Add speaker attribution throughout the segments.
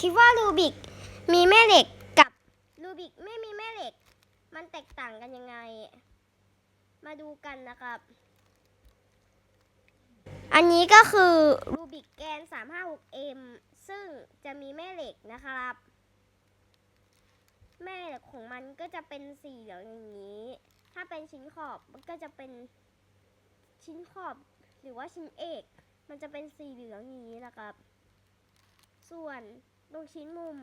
Speaker 1: คิดว่ารูบิกมีแม่เหล็กกับรูบิกไม่มีแม่เหล็ก มันแตกต่างกันยังไง มาดูกันนะครับ อันนี้ก็คือรูบิกแกน 356M ซึ่งจะมีแม่เหล็กนะครับ แม่เหล็กของมันก็จะเป็นสีเหลืองอย่างนี้ ถ้าเป็นชิ้นขอบมันก็จะเป็นชิ้นขอบหรือว่าชิ้นเอก มันจะเป็นสีเหลืองอย่างนี้นะครับ ส่วน ตรงชิ้นมุม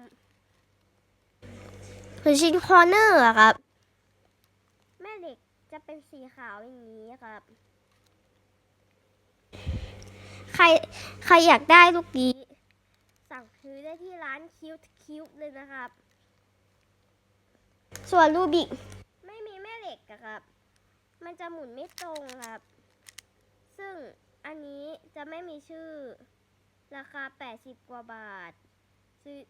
Speaker 1: หรือชิ้นคอร์เนอร์อะครับ แม่เหล็กจะเป็นสีขาวอย่างนี้ครับ ใครใครอยากได้ลูกนี้ สั่งซื้อได้ที่ร้านคิวคิวเลยนะครับ ส่วนรูบิกไม่มีแม่เหล็กอะครับ มันจะหมุนไม่ตรงครับ ซึ่งอันนี้จะไม่มีชื่อราคา 80 กว่าบาท ซื้อ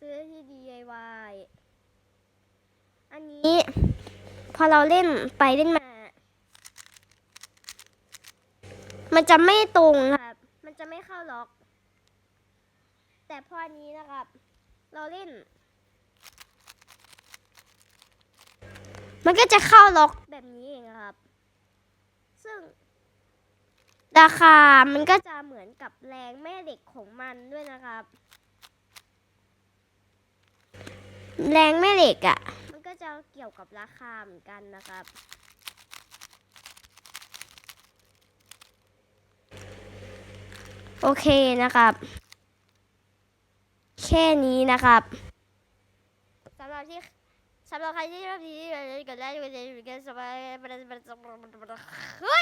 Speaker 1: ซื้อที่ DIY อันนี้ พอเราเล่นไปเล่นมา มันจะไม่ตรงครับ มันจะไม่เข้าล็อก แต่พออันนี้นะครับ เราเล่น มันก็จะเข้าล็อกแบบนี้เองครับ ซึ่งราคา มันก็จะเหมือนกับแรงแม่เหล็กของมันด้วยนะครับ แรงแม่เหล็กอะ่ะ มันก็จะเกี่ยวกับราคาเหมือนกันนะครับ โอเคนะครับ แค่นี้นะครับสำหรับที่สำหรับใครที่ชอบที่กดไลค์กดแชร์กดติดตามเฮ้ยพูดอะไรไม่รู้เรื่องเลยบ๊ายบาย